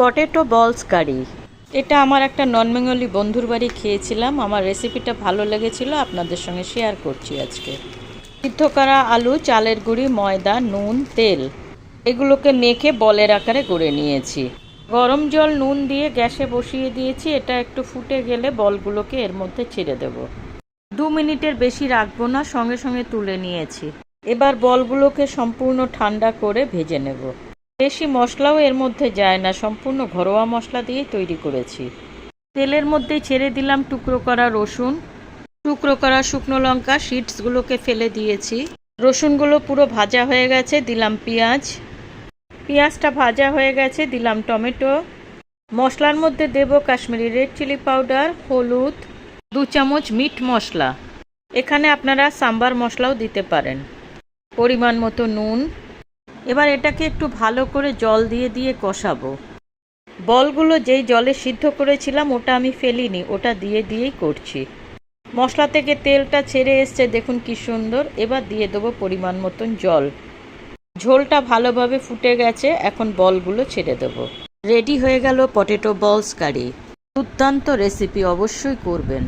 Potato বলস কারি। এটা আমার একটা নন বেঙ্গলি বন্ধুর বাড়ি খেয়েছিলাম। আমার রেসিপিটা ভালো লেগেছিল, আপনাদের সঙ্গে শেয়ার করছি আজকে। সিদ্ধ করা আলু, চালের গুঁড়ি, ময়দা, নুন, তেল, এগুলোকে মেখে বলের আকারে গড়ে নিয়েছি। গরম জল, নুন দিয়ে গ্যাসে বসিয়ে দিয়েছি। এটা একটু ফুটে গেলে বলগুলোকে এর মধ্যে ছেড়ে দেব। দু মিনিটের বেশি রাখব না, সঙ্গে সঙ্গে তুলে নিয়েছি। এবার বলগুলোকে সম্পূর্ণ ঠান্ডা করে ভেজে নেব। বেশি মশলাও এর মধ্যে যায় না, সম্পূর্ণ ঘরোয়া মশলা দিয়েই তৈরি করেছি। তেলের মধ্যে ছেড়ে দিলাম টুকরো করা রসুন, টুকরো করা শুকনো লঙ্কা, শিটসগুলোকে ফেলে দিয়েছি। রসুনগুলো পুরো ভাজা হয়ে গেছে, দিলাম পেঁয়াজ। পেঁয়াজটা ভাজা হয়ে গেছে, দিলাম টমেটো। মশলার মধ্যে দেব কাশ্মীরি রেড চিলি পাউডার, হলুদ, দু চামচ মিট মশলা। এখানে আপনারা সাম্বার মশলাও দিতে পারেন। পরিমাণ মতো নুন এবার এটাকে একটু ভালো করে জল দিয়ে দিয়ে কষাবো। বলগুলো যেই জলে সিদ্ধ করেছিলাম, ওটা আমি ফেলিনি, ওটা দিয়ে, দিয়েই করছি। মশলা থেকে তেলটা ছেড়ে এসছে, দেখুন কি সুন্দর। এবার দিয়ে দেবো পরিমাণ মতন জল। ঝোলটা ভালোভাবে ফুটে গেছে, এখন বলগুলো ছেড়ে দেবো। রেডি হয়ে গেল পটেটো বলস কারি। দুর্দান্ত রেসিপি অবশ্যই করবেন।